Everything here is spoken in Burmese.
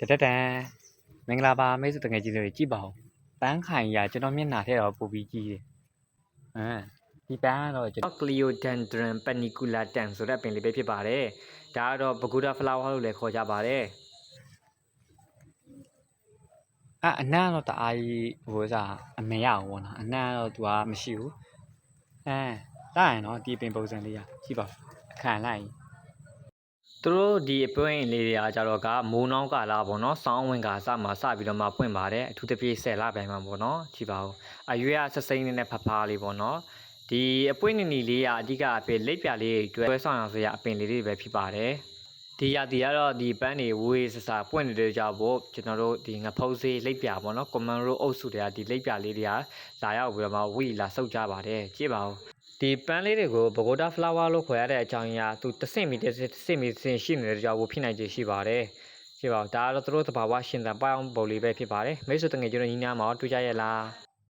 တတတန်မင်္ဂလာပါမိတ်ဆွေတငယ်ချင်းတွေကြည့်ပါဦးပန်းခိုင်ရကျွန်တော်မျက်နှာထဲတော့ပိုပြီးကြီးတယ်ဟမ်ဒီပန်းကတော့ကျွန်တော် Cleodendron paniculatum ဆိုတဲ့ပင်လေးပဲဖြစ်ပါတယ်ဒါကတော့ Pagoda flower လို့လည်းခေါ်ကြပါတယ်အအနံ့တော့တအားကြီးဟိုစားအမေရအောင်ဗောနော်အနံ့တော့သူကမရှိဘူးအဲတားရင်နော်ဒီပင်ပုံစံလေးရကြည့်ပါအခန့်လိုက် သူတို့ဒီအပွင့်လေးတွေကကြတော့ကမိုးနှောင်းကာလပေါ့နော်စောင်းဝင်ကာစမှာစပြီးတော့မှပွင့်ပါတယ်အထူးသဖြင့်10လပိုင်းမှာပေါ့နော်ကြည့်ပါဦးအရွယ်ကဆက်စိမ့်နေတဲ့ဖဖားလေးပေါ့နော်ဒီအပွင့်နေနေလေးကအဓိကအဖြစ်လက်ပြလေးတွေတွဲဆောင်အောင်ဆိုရအပင်လေးတွေပဲဖြစ်ပါတယ်ဒီရတီကတော့ဒီပန်းတွေဝေးဆဆပွင့်နေတဲ့ကြောင့်ပေါ့ကျွန်တော်တို့ဒီငဖုံးစေးလက်ပြပေါ့နော် common row အုပ်စုတွေကဒီလက်ပြလေးတွေကလာရောက်ပြီးတော့မှဝီလာစုပ်ကြပါတယ်ကြည့်ပါဦး ဒီပန်းလေးတွေကိုဘဂိုဒါဖလာဝါလို့ခေါ်ရတဲ့အကြောင်းအရာသူတစ်ဆင့်မီတစ်ဆင့်တစ်ဆင့်မီတစ်ဆင့်ရှိနေတဲ့ကြောင့်ဖြစ်နိုင်ခြေရှိပါတယ်။ကြည့်ပါဦးဒါကတော့သူတို့သဘာဝရှင်သန်ပိုင်အောင်ပုံလေးပဲဖြစ်ပါတယ်။မိတ်ဆွေတငယ်ကျွန်တော်ညီနာမှာတွေ့ကြရလား